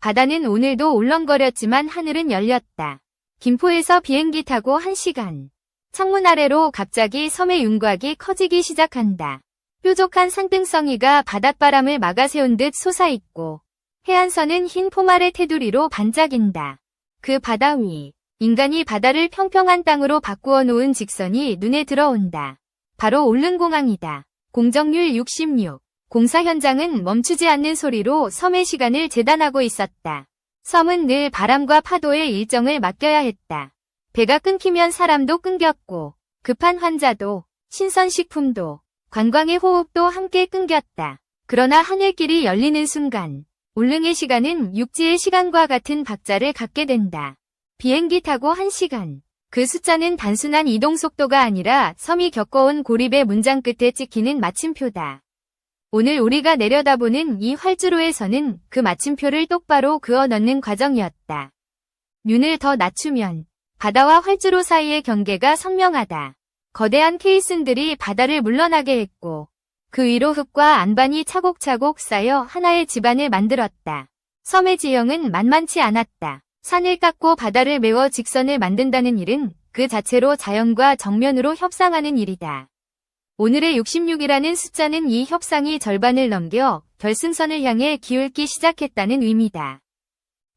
바다는 오늘도 울렁거렸지만 하늘은 열렸다. 김포에서 비행기 타고 1시간. 창문 아래로 갑자기 섬의 윤곽이 커지기 시작한다. 뾰족한 산등성이가 바닷바람을 막아세운 듯 솟아있고 해안선은 흰 포말의 테두리로 반짝인다. 그 바다 위, 인간이 바다를 평평한 땅으로 바꾸어 놓은 직선이 눈에 들어온다. 바로 울릉공항이다. 공정률 66. 공사 현장은 멈추지 않는 소리로 섬의 시간을 재단하고 있었다. 섬은 늘 바람과 파도의 일정을 맡겨야 했다. 배가 끊기면 사람도 끊겼고, 급한 환자도, 신선식품도, 관광의 호흡도 함께 끊겼다. 그러나 하늘길이 열리는 순간, 울릉의 시간은 육지의 시간과 같은 박자를 갖게 된다. 비행기 타고 1시간. 그 숫자는 단순한 이동 속도가 아니라 섬이 겪어온 고립의 문장 끝에 찍히는 마침표다. 오늘 우리가 내려다보는 이 활주로에서는 그 마침표를 똑바로 그어 넣는 과정이었다. 눈을 더 낮추면 바다와 활주로 사이의 경계가 선명하다. 거대한 케이슨들이 바다를 물러나게 했고 그 위로 흙과 안반이 차곡차곡 쌓여 하나의 집안을 만들었다. 섬의 지형은 만만치 않았다. 산을 깎고 바다를 메워 직선을 만든다는 일은 그 자체로 자연과 정면으로 협상하는 일이다. 오늘의 66이라는 숫자는 이 협상이 절반을 넘겨 결승선을 향해 기울기 시작했다는 의미다.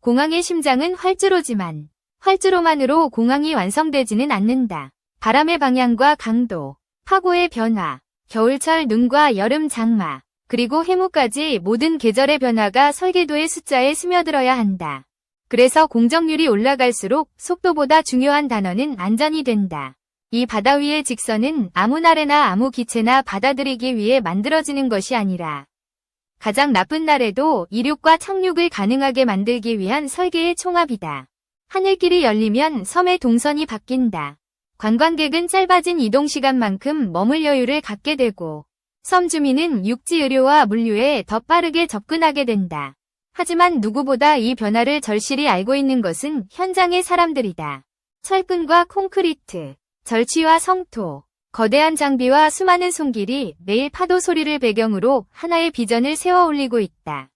공항의 심장은 활주로지만 활주로만으로 공항이 완성되지는 않는다. 바람의 방향과 강도, 파고의 변화, 겨울철 눈과 여름 장마, 그리고 해무까지 모든 계절의 변화가 설계도의 숫자에 스며들어야 한다. 그래서 공정률이 올라갈수록 속도보다 중요한 단어는 안전이 된다. 이 바다 위의 직선은 아무 날에나 아무 기체나 받아들이기 위해 만들어지는 것이 아니라 가장 나쁜 날에도 이륙과 착륙을 가능하게 만들기 위한 설계의 총합이다. 하늘길이 열리면 섬의 동선이 바뀐다. 관광객은 짧아진 이동시간만큼 머물 여유를 갖게 되고 섬 주민은 육지 의료와 물류에 더 빠르게 접근하게 된다. 하지만 누구보다 이 변화를 절실히 알고 있는 것은 현장의 사람들이다. 철근과 콘크리트, 절취와 성토, 거대한 장비와 수많은 손길이 매일 파도 소리를 배경으로 하나의 비전을 세워 올리고 있다.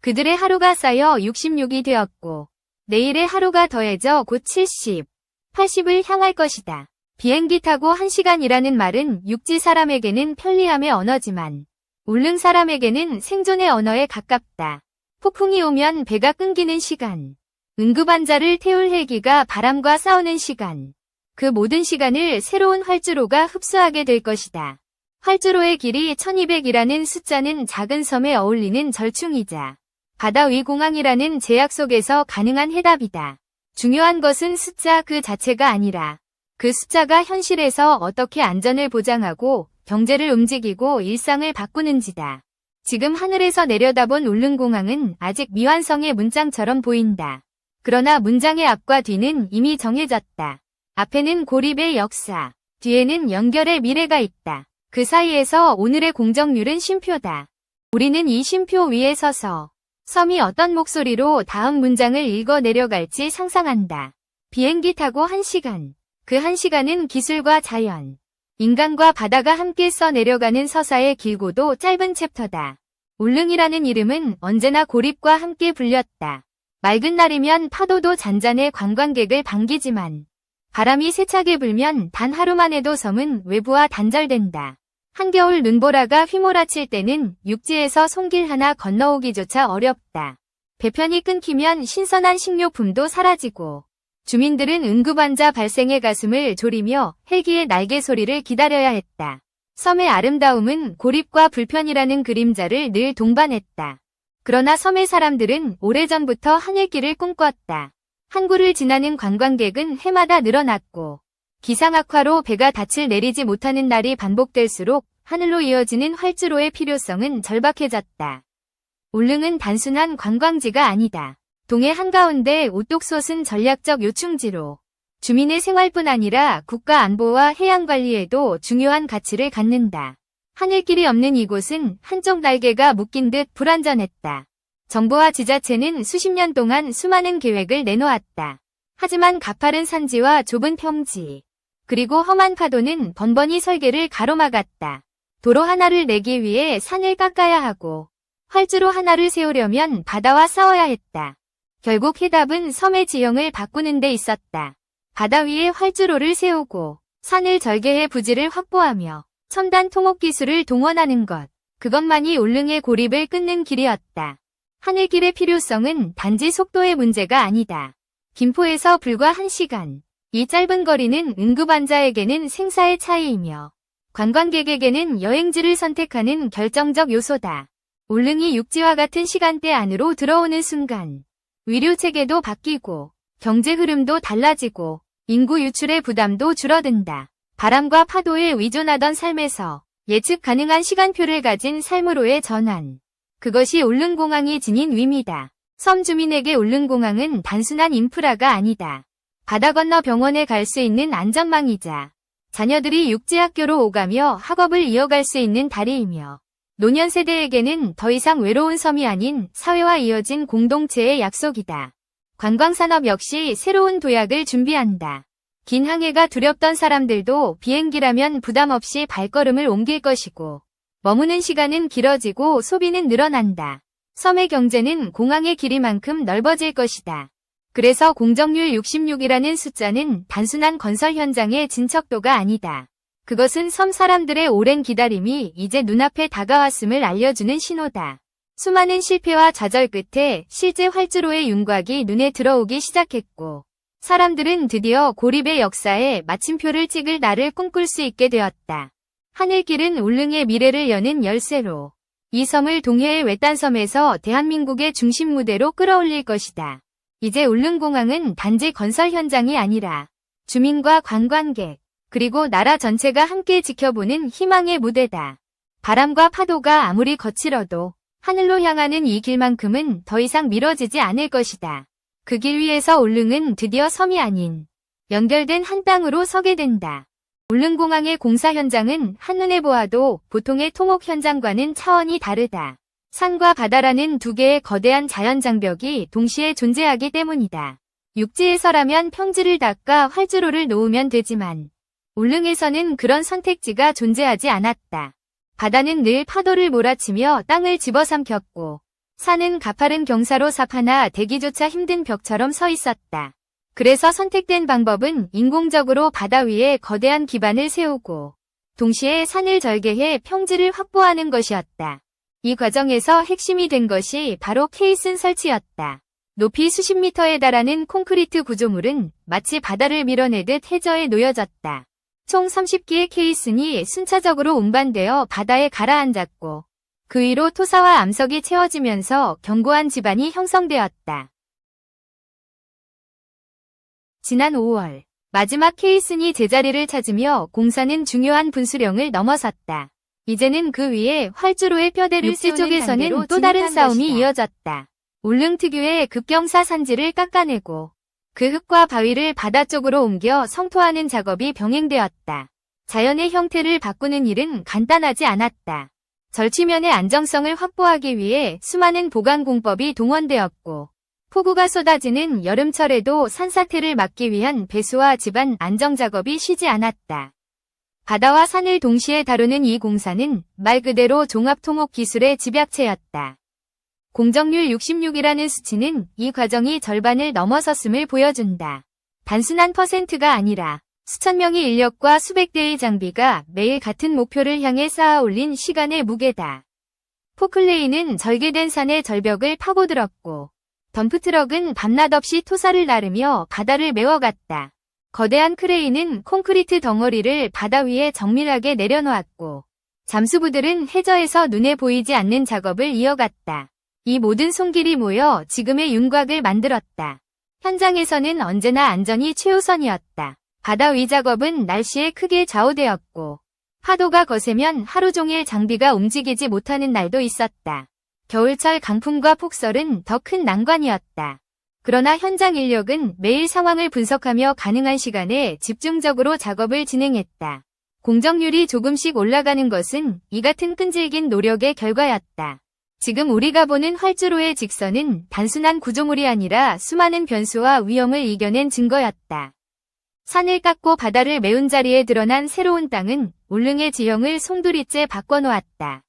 그들의 하루가 쌓여 66이 되었고, 내일의 하루가 더해져 곧 70, 80을 향할 것이다. 비행기 타고 1시간이라는 말은 육지 사람에게는 편리함의 언어지만, 울릉 사람에게는 생존의 언어에 가깝다. 폭풍이 오면 배가 끊기는 시간, 응급환자를 태울 헬기가 바람과 싸우는 시간, 그 모든 시간을 새로운 활주로가 흡수하게 될 것이다. 활주로의 길이 1200이라는 숫자는 작은 섬에 어울리는 절충이자 바다 위 공항이라는 제약 속에서 가능한 해답이다. 중요한 것은 숫자 그 자체가 아니라 그 숫자가 현실에서 어떻게 안전을 보장하고 경제를 움직이고 일상을 바꾸는지다. 지금 하늘에서 내려다본 울릉공항은 아직 미완성의 문장처럼 보인다. 그러나 문장의 앞과 뒤는 이미 정해졌다. 앞에는 고립의 역사, 뒤에는 연결의 미래가 있다. 그 사이에서 오늘의 공정률은 쉼표다. 우리는 이 쉼표 위에 서서 섬이 어떤 목소리로 다음 문장을 읽어 내려갈지 상상한다. 비행기 타고 1시간. 그 1시간은 기술과 자연, 인간과 바다가 함께 써 내려가는 서사의 길고도 짧은 챕터다. 울릉이라는 이름은 언제나 고립과 함께 불렸다. 맑은 날이면 파도도 잔잔해 관광객을 반기지만 바람이 세차게 불면 단 하루만 해도 섬은 외부와 단절된다. 한겨울 눈보라가 휘몰아칠 때는 육지에서 손길 하나 건너오기조차 어렵다. 배편이 끊기면 신선한 식료품도 사라지고 주민들은 응급환자 발생의 가슴을 졸이며 헬기의 날개 소리를 기다려야 했다. 섬의 아름다움은 고립과 불편이라는 그림자를 늘 동반했다. 그러나 섬의 사람들은 오래전부터 하늘길을 꿈꿨다. 항구를 지나는 관광객은 해마다 늘어났고 기상 악화로 배가 닻을 내리지 못하는 날이 반복될수록 하늘로 이어지는 활주로의 필요성은 절박해졌다. 울릉은 단순한 관광지가 아니다. 동해 한가운데 우뚝 솟은 전략적 요충지로 주민의 생활뿐 아니라 국가 안보와 해양 관리에도 중요한 가치를 갖는다. 하늘길이 없는 이곳은 한쪽 날개가 묶인 듯 불안전했다. 정부와 지자체는 수십 년 동안 수많은 계획을 내놓았다. 하지만 가파른 산지와 좁은 평지, 그리고 험한 파도는 번번이 설계를 가로막았다. 도로 하나를 내기 위해 산을 깎아야 하고, 활주로 하나를 세우려면 바다와 싸워야 했다. 결국 해답은 섬의 지형을 바꾸는 데 있었다. 바다 위에 활주로를 세우고 산을 절개해 부지를 확보하며 첨단 통옥 기술을 동원하는 것. 그것만이 울릉의 고립을 끊는 길이었다. 하늘길의 필요성은 단지 속도의 문제가 아니다. 김포에서 불과 1시간. 이 짧은 거리는 응급환자에게는 생사의 차이이며 관광객에게는 여행지를 선택하는 결정적 요소다. 울릉이 육지와 같은 시간대 안으로 들어오는 순간 위료 체계도 바뀌고 경제 흐름도 달라지고 인구 유출의 부담도 줄어든다. 바람과 파도에 의존하던 삶에서 예측 가능한 시간표를 가진 삶으로의 전환. 그것이 울릉공항이 지닌 의미다. 섬 주민에게 울릉공항은 단순한 인프라가 아니다. 바다 건너 병원에 갈 수 있는 안전망이자 자녀들이 육지학교로 오가며 학업을 이어갈 수 있는 다리이며 노년 세대에게는 더 이상 외로운 섬이 아닌 사회와 이어진 공동체의 약속이다. 관광산업 역시 새로운 도약을 준비한다. 긴 항해가 두렵던 사람들도 비행기라면 부담 없이 발걸음을 옮길 것이고 머무는 시간은 길어지고 소비는 늘어난다. 섬의 경제는 공항의 길이만큼 넓어질 것이다. 그래서 공정률 66이라는 숫자는 단순한 건설 현장의 진척도가 아니다. 그것은 섬 사람들의 오랜 기다림이 이제 눈앞에 다가왔음을 알려주는 신호다. 수많은 실패와 좌절 끝에 실제 활주로의 윤곽이 눈에 들어오기 시작했고, 사람들은 드디어 고립의 역사에 마침표를 찍을 날을 꿈꿀 수 있게 되었다. 하늘길은 울릉의 미래를 여는 열쇠로, 이 섬을 동해의 외딴 섬에서 대한민국의 중심 무대로 끌어올릴 것이다. 이제 울릉공항은 단지 건설 현장이 아니라 주민과 관광객, 그리고 나라 전체가 함께 지켜보는 희망의 무대다. 바람과 파도가 아무리 거칠어도 하늘로 향하는 이 길만큼은 더 이상 미뤄지지 않을 것이다. 그 길 위에서 울릉은 드디어 섬이 아닌 연결된 한 땅으로 서게 된다. 울릉공항의 공사 현장은 한눈에 보아도 보통의 통옥 현장과는 차원이 다르다. 산과 바다라는 두 개의 거대한 자연 장벽이 동시에 존재하기 때문이다. 육지에서라면 평지를 닦아 활주로를 놓으면 되지만 울릉에서는 그런 선택지가 존재하지 않았다. 바다는 늘 파도를 몰아치며 땅을 집어삼켰고 산은 가파른 경사로 삽 하나 대기조차 힘든 벽처럼 서 있었다. 그래서 선택된 방법은 인공적으로 바다 위에 거대한 기반을 세우고 동시에 산을 절개해 평지를 확보하는 것이었다. 이 과정에서 핵심이 된 것이 바로 케이슨 설치였다. 높이 수십 미터에 달하는 콘크리트 구조물은 마치 바다를 밀어내듯 해저에 놓여졌다. 총 30기의 케이슨이 순차적으로 운반되어 바다에 가라앉았고 그 위로 토사와 암석이 채워지면서 견고한 지반이 형성되었다. 지난 5월 마지막 케이슨이 제자리를 찾으며 공사는 중요한 분수령을 넘어섰다. 이제는 그 위에 활주로의 뼈대를 육지 쪽에서는 또 다른 싸움이 것이다. 이어졌다. 울릉 특유의 급경사 산지를 깎아내고 그 흙과 바위를 바다 쪽으로 옮겨 성토하는 작업이 병행되었다. 자연의 형태를 바꾸는 일은 간단하지 않았다. 절취면의 안정성을 확보하기 위해 수많은 보강 공법이 동원되었고 폭우가 쏟아지는 여름철에도 산사태를 막기 위한 배수와 집안 안정 작업이 쉬지 않았다. 바다와 산을 동시에 다루는 이 공사는 말 그대로 종합통옥 기술의 집약체였다. 공정률 66이라는 수치는 이 과정이 절반을 넘어섰음을 보여준다. 단순한 퍼센트가 아니라 수천 명의 인력과 수백 대의 장비가 매일 같은 목표를 향해 쌓아 올린 시간의 무게다. 포클레이는 절개된 산의 절벽을 파고들었고 덤프트럭은 밤낮 없이 토사를 나르며 바다를 메워갔다. 거대한 크레인은 콘크리트 덩어리를 바다 위에 정밀하게 내려놓았고 잠수부들은 해저에서 눈에 보이지 않는 작업을 이어갔다. 이 모든 손길이 모여 지금의 윤곽을 만들었다. 현장에서는 언제나 안전이 최우선이었다. 바다 위 작업은 날씨에 크게 좌우되었고 파도가 거세면 하루 종일 장비가 움직이지 못하는 날도 있었다. 겨울철 강풍과 폭설은 더 큰 난관이었다. 그러나 현장 인력은 매일 상황을 분석하며 가능한 시간에 집중적으로 작업을 진행했다. 공정률이 조금씩 올라가는 것은 이 같은 끈질긴 노력의 결과였다. 지금 우리가 보는 활주로의 직선은 단순한 구조물이 아니라 수많은 변수와 위험을 이겨낸 증거였다. 산을 깎고 바다를 메운 자리에 드러난 새로운 땅은 울릉의 지형을 송두리째 바꿔놓았다.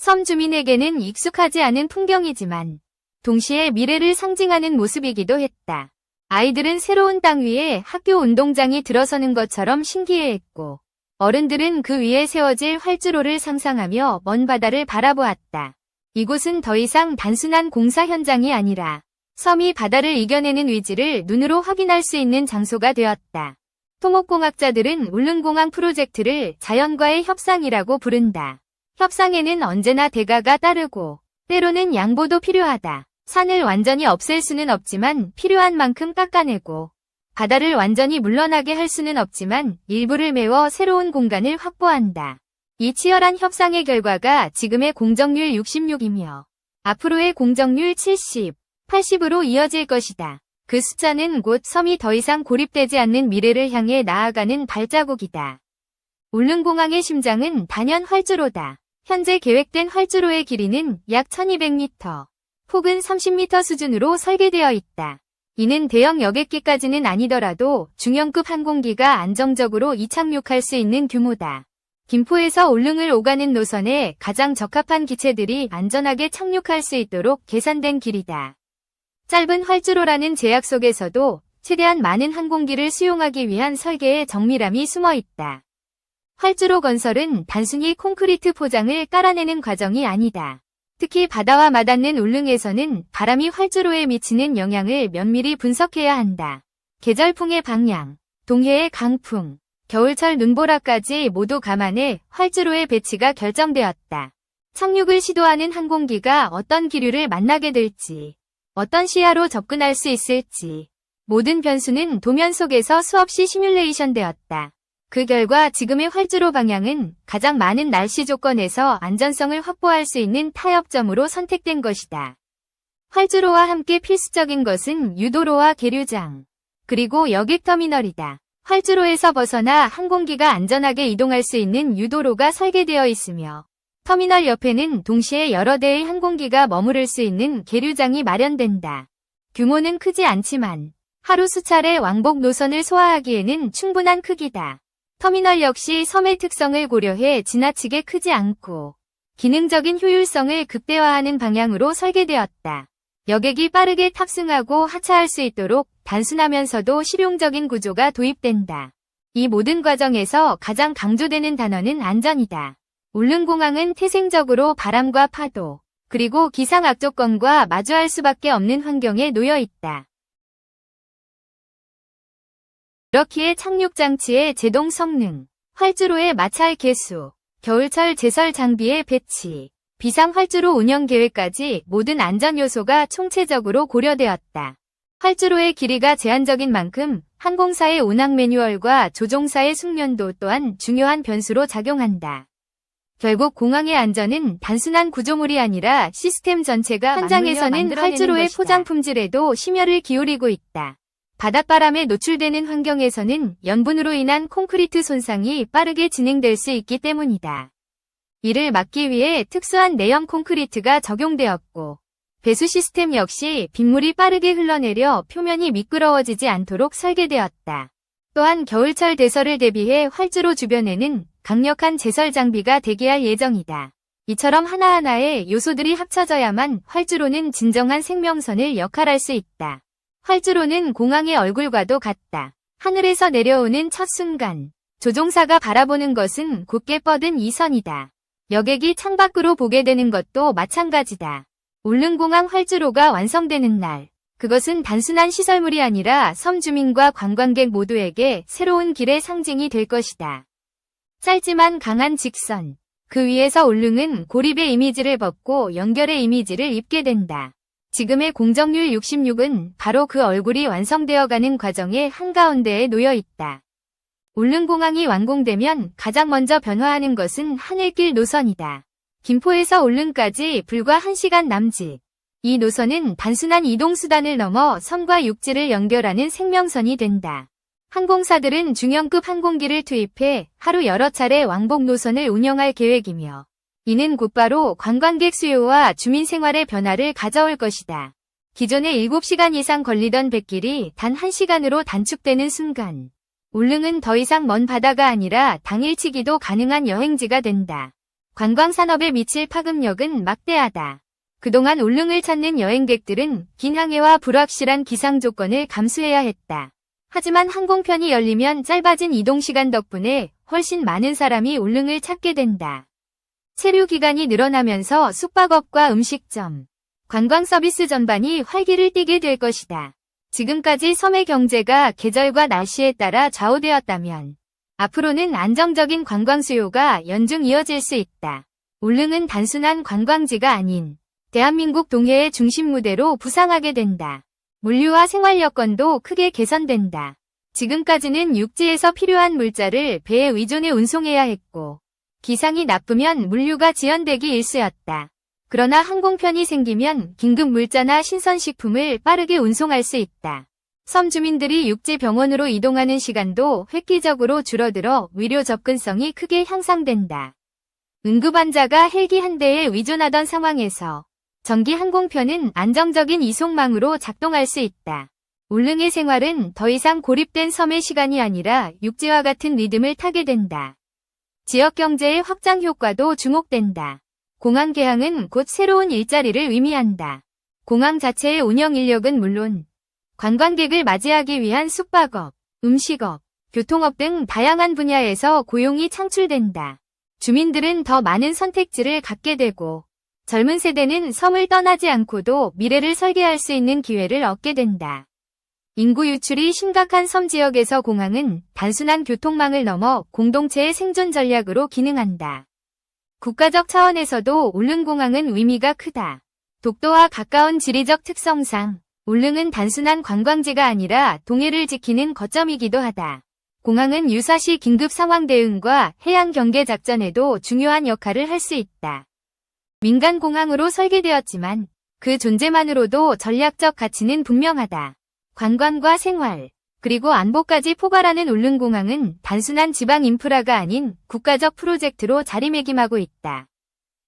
섬 주민에게는 익숙하지 않은 풍경이지만 동시에 미래를 상징하는 모습이기도 했다. 아이들은 새로운 땅 위에 학교 운동장이 들어서는 것처럼 신기해했고 어른들은 그 위에 세워질 활주로를 상상하며 먼 바다를 바라보았다. 이곳은 더 이상 단순한 공사 현장이 아니라 섬이 바다를 이겨내는 위지를 눈으로 확인할 수 있는 장소가 되었다. 토목공학자들은 울릉공항 프로젝트를 자연과의 협상이라고 부른다. 협상에는 언제나 대가가 따르고 때로는 양보도 필요하다. 산을 완전히 없앨 수는 없지만 필요한 만큼 깎아내고 바다를 완전히 물러나게 할 수는 없지만 일부를 메워 새로운 공간을 확보한다. 이 치열한 협상의 결과가 지금의 공정률 66이며 앞으로의 공정률 70, 80으로 이어질 것이다. 그 숫자는 곧 섬이 더 이상 고립되지 않는 미래를 향해 나아가는 발자국이다. 울릉공항의 심장은 단연 활주로다. 현재 계획된 활주로의 길이는 약 1200m, 폭은 30m 수준으로 설계되어 있다. 이는 대형 여객기까지는 아니더라도 중형급 항공기가 안정적으로 이착륙할 수 있는 규모다. 김포에서 울릉을 오가는 노선에 가장 적합한 기체들이 안전하게 착륙할 수 있도록 계산된 길이다. 짧은 활주로라는 제약 속에서도 최대한 많은 항공기를 수용하기 위한 설계의 정밀함이 숨어 있다. 활주로 건설은 단순히 콘크리트 포장을 깔아내는 과정이 아니다. 특히 바다와 맞닿는 울릉에서는 바람이 활주로에 미치는 영향을 면밀히 분석해야 한다. 계절풍의 방향, 동해의 강풍, 겨울철 눈보라까지 모두 감안해 활주로의 배치가 결정되었다. 착륙을 시도하는 항공기가 어떤 기류를 만나게 될지, 어떤 시야로 접근할 수 있을지, 모든 변수는 도면 속에서 수없이 시뮬레이션 되었다. 그 결과 지금의 활주로 방향은 가장 많은 날씨 조건에서 안전성을 확보할 수 있는 타협점으로 선택된 것이다. 활주로와 함께 필수적인 것은 유도로와 계류장, 그리고 여객터미널이다. 활주로에서 벗어나 항공기가 안전하게 이동할 수 있는 유도로가 설계되어 있으며 터미널 옆에는 동시에 여러 대의 항공기가 머무를 수 있는 계류장이 마련된다. 규모는 크지 않지만 하루 수차례 왕복 노선을 소화하기에는 충분한 크기다. 터미널 역시 섬의 특성을 고려해 지나치게 크지 않고 기능적인 효율성을 극대화하는 방향으로 설계되었다. 여객이 빠르게 탑승하고 하차할 수 있도록 단순하면서도 실용적인 구조가 도입된다. 이 모든 과정에서 가장 강조되는 단어는 안전이다. 울릉공항은 태생적으로 바람과 파도, 그리고 기상 악조건과 마주할 수밖에 없는 환경에 놓여 있다. 이렇기에 착륙장치의 제동 성능, 활주로의 마찰 개수, 겨울철 제설 장비의 배치, 비상 활주로 운영 계획까지 모든 안전 요소가 총체적으로 고려되었다. 활주로의 길이가 제한적인 만큼 항공사의 운항 매뉴얼과 조종사의 숙련도 또한 중요한 변수로 작용한다. 결국 공항의 안전은 단순한 구조물이 아니라 시스템 전체가 현장에서는 활주로의 포장 품질에도 심혈을 기울이고 있다. 바닷바람에 노출되는 환경에서는 연분으로 인한 콘크리트 손상이 빠르게 진행될 수 있기 때문이다. 이를 막기 위해 특수한 내연 콘크리트가 적용되었고 배수 시스템 역시 빗물이 빠르게 흘러내려 표면이 미끄러워지지 않도록 설계되었다. 또한 겨울철 대설을 대비해 활주로 주변에는 강력한 제설 장비가 대기할 예정이다. 이처럼 하나하나의 요소들이 합쳐져야만 활주로는 진정한 생명선을 역할할 수 있다. 활주로는 공항의 얼굴과도 같다. 하늘에서 내려오는 첫 순간, 조종사가 바라보는 것은 곧게 뻗은 이 선이다. 여객이 창밖으로 보게 되는 것도 마찬가지다. 울릉공항 활주로가 완성되는 날, 그것은 단순한 시설물이 아니라 섬 주민과 관광객 모두에게 새로운 길의 상징이 될 것이다. 짧지만 강한 직선, 그 위에서 울릉은 고립의 이미지를 벗고 연결의 이미지를 입게 된다. 지금의 공정률 66은 바로 그 얼굴이 완성되어가는 과정의 한가운데에 놓여 있다. 울릉공항이 완공되면 가장 먼저 변화하는 것은 하늘길 노선이다. 김포에서 울릉까지 불과 1시간 남짓. 이 노선은 단순한 이동수단을 넘어 섬과 육지를 연결하는 생명선이 된다. 항공사들은 중형급 항공기를 투입해 하루 여러 차례 왕복 노선을 운영할 계획이며 이는 곧바로 관광객 수요와 주민 생활의 변화를 가져올 것이다. 기존에 7시간 이상 걸리던 백길이 단 1시간으로 단축되는 순간 울릉은 더 이상 먼 바다가 아니라 당일치기도 가능한 여행지가 된다. 관광산업에 미칠 파급력은 막대하다. 그동안 울릉을 찾는 여행객들은 긴 항해와 불확실한 기상 조건을 감수해야 했다. 하지만 항공편이 열리면 짧아진 이동시간 덕분에 훨씬 많은 사람이 울릉을 찾게 된다. 체류 기간이 늘어나면서 숙박업과 음식점, 관광 서비스 전반이 활기를 띠게 될 것이다. 지금까지 섬의 경제가 계절과 날씨에 따라 좌우되었다면 앞으로는 안정적인 관광 수요가 연중 이어질 수 있다. 울릉은 단순한 관광지가 아닌 대한민국 동해의 중심 무대로 부상하게 된다. 물류와 생활 여건도 크게 개선된다. 지금까지는 육지에서 필요한 물자를 배에 의존해 운송해야 했고 기상이 나쁘면 물류가 지연되기 일쑤였다. 그러나 항공편이 생기면 긴급 물자나 신선식품을 빠르게 운송할 수 있다. 섬 주민들이 육지 병원으로 이동하는 시간도 획기적으로 줄어들어 의료 접근성이 크게 향상된다. 응급 환자가 헬기 한 대에 의존하던 상황에서 전기 항공편은 안정적인 이송망으로 작동할 수 있다. 울릉의 생활은 더 이상 고립된 섬의 시간이 아니라 육지와 같은 리듬을 타게 된다. 지역 경제의 확장 효과도 주목된다. 공항 개항은 곧 새로운 일자리를 의미한다. 공항 자체의 운영 인력은 물론 관광객을 맞이하기 위한 숙박업, 음식업, 교통업 등 다양한 분야에서 고용이 창출된다. 주민들은 더 많은 선택지를 갖게 되고 젊은 세대는 섬을 떠나지 않고도 미래를 설계할 수 있는 기회를 얻게 된다. 인구 유출이 심각한 섬 지역에서 공항은 단순한 교통망을 넘어 공동체의 생존 전략으로 기능한다. 국가적 차원에서도 울릉공항은 의미가 크다. 독도와 가까운 지리적 특성상 울릉은 단순한 관광지가 아니라 동해를 지키는 거점이기도 하다. 공항은 유사시 긴급 상황 대응과 해양 경계 작전에도 중요한 역할을 할 수 있다. 민간 공항으로 설계되었지만 그 존재만으로도 전략적 가치는 분명하다. 관광과 생활, 그리고 안보까지 포괄하는 울릉공항은 단순한 지방 인프라가 아닌 국가적 프로젝트로 자리매김하고 있다.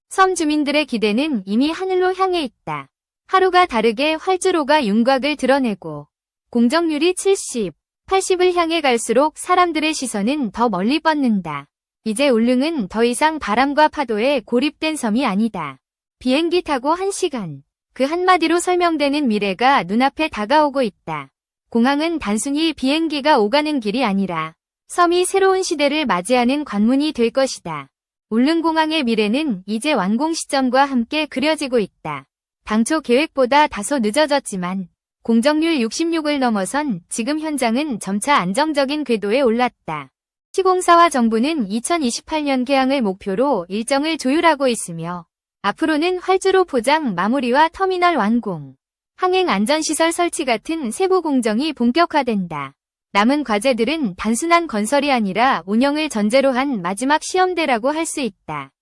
섬 주민들의 기대는 이미 하늘로 향해 있다. 하루가 다르게 활주로가 윤곽을 드러내고 공정률이 70, 80을 향해 갈수록 사람들의 시선은 더 멀리 뻗는다. 이제 울릉은 더 이상 바람과 파도에 고립된 섬이 아니다. 비행기 타고 1시간. 그 한마디로 설명되는 미래가 눈앞에 다가오고 있다. 공항은 단순히 비행기가 오가는 길이 아니라 섬이 새로운 시대를 맞이하는 관문이 될 것이다. 울릉공항의 미래는 이제 완공 시점과 함께 그려지고 있다. 당초 계획보다 다소 늦어졌지만 공정률 66을 넘어선 지금 현장은 점차 안정적인 궤도에 올랐다. 시공사와 정부는 2028년 개항을 목표로 일정을 조율하고 있으며 앞으로는 활주로 포장 마무리와 터미널 완공, 항행 안전시설 설치 같은 세부 공정이 본격화된다. 남은 과제들은 단순한 건설이 아니라 운영을 전제로 한 마지막 시험대라고 할 수 있다.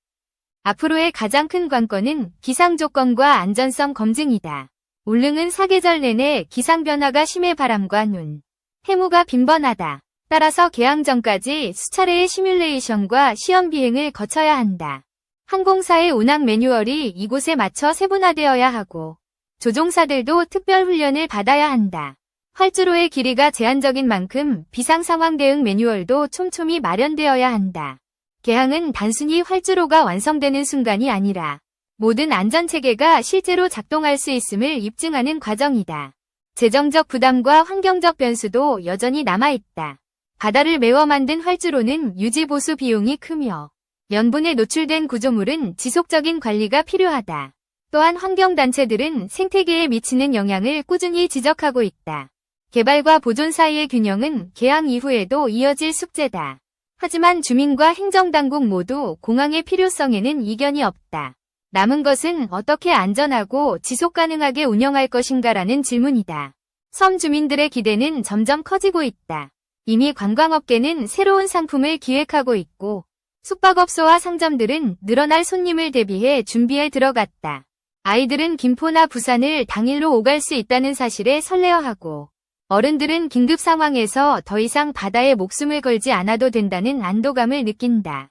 앞으로의 가장 큰 관건은 기상 조건과 안전성 검증이다. 울릉은 사계절 내내 기상 변화가 심해 바람과 눈, 해무가 빈번하다. 따라서 개항 전까지 수차례의 시뮬레이션과 시험 비행을 거쳐야 한다. 항공사의 운항 매뉴얼이 이곳에 맞춰 세분화되어야 하고 조종사들도 특별 훈련을 받아야 한다. 활주로의 길이가 제한적인 만큼 비상 상황 대응 매뉴얼도 촘촘히 마련되어야 한다. 개항은 단순히 활주로가 완성되는 순간이 아니라 모든 안전체계가 실제로 작동할 수 있음을 입증하는 과정이다. 재정적 부담과 환경적 변수도 여전히 남아있다. 바다를 메워 만든 활주로는 유지보수 비용이 크며 연분에 노출된 구조물은 지속적인 관리가 필요하다. 또한 환경단체들은 생태계에 미치는 영향을 꾸준히 지적하고 있다. 개발과 보존 사이의 균형은 개항 이후에도 이어질 숙제다. 하지만 주민과 행정당국 모두 공항의 필요성에는 이견이 없다. 남은 것은 어떻게 안전하고 지속 가능하게 운영할 것인가라는 질문이다. 섬 주민들의 기대는 점점 커지고 있다. 이미 관광업계는 새로운 상품을 기획하고 있고 숙박업소와 상점들은 늘어날 손님을 대비해 준비에 들어갔다. 아이들은 김포나 부산을 당일로 오갈 수 있다는 사실에 설레어하고 어른들은 긴급 상황에서 더 이상 바다에 목숨을 걸지 않아도 된다는 안도감을 느낀다.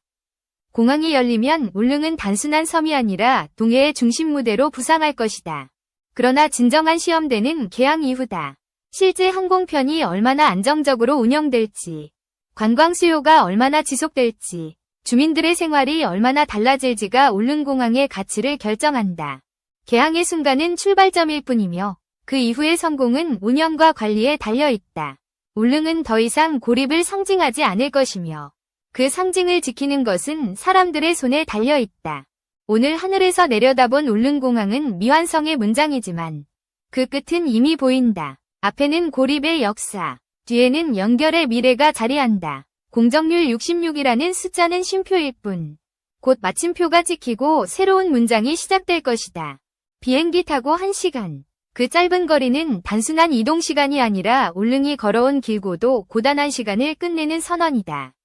공항이 열리면 울릉은 단순한 섬이 아니라 동해의 중심 무대로 부상할 것이다. 그러나 진정한 시험대는 개항 이후다. 실제 항공편이 얼마나 안정적으로 운영될지, 관광 수요가 얼마나 지속될지, 주민들의 생활이 얼마나 달라질지가 울릉공항의 가치를 결정한다. 개항의 순간은 출발점일 뿐이며 그 이후의 성공은 운영과 관리에 달려있다. 울릉은 더 이상 고립을 상징하지 않을 것이며 그 상징을 지키는 것은 사람들의 손에 달려있다. 오늘 하늘에서 내려다본 울릉공항은 미완성의 문장이지만 그 끝은 이미 보인다. 앞에는 고립의 역사, 뒤에는 연결의 미래가 자리한다. 공정률 66이라는 숫자는 쉼표일 뿐. 곧 마침표가 찍히고 새로운 문장이 시작될 것이다. 비행기 타고 1시간. 그 짧은 거리는 단순한 이동 시간이 아니라 울릉이 걸어온 길고도 고단한 시간을 끝내는 선언이다.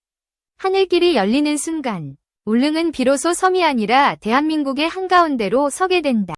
하늘길이 열리는 순간, 울릉은 비로소 섬이 아니라 대한민국의 한가운데로 서게 된다.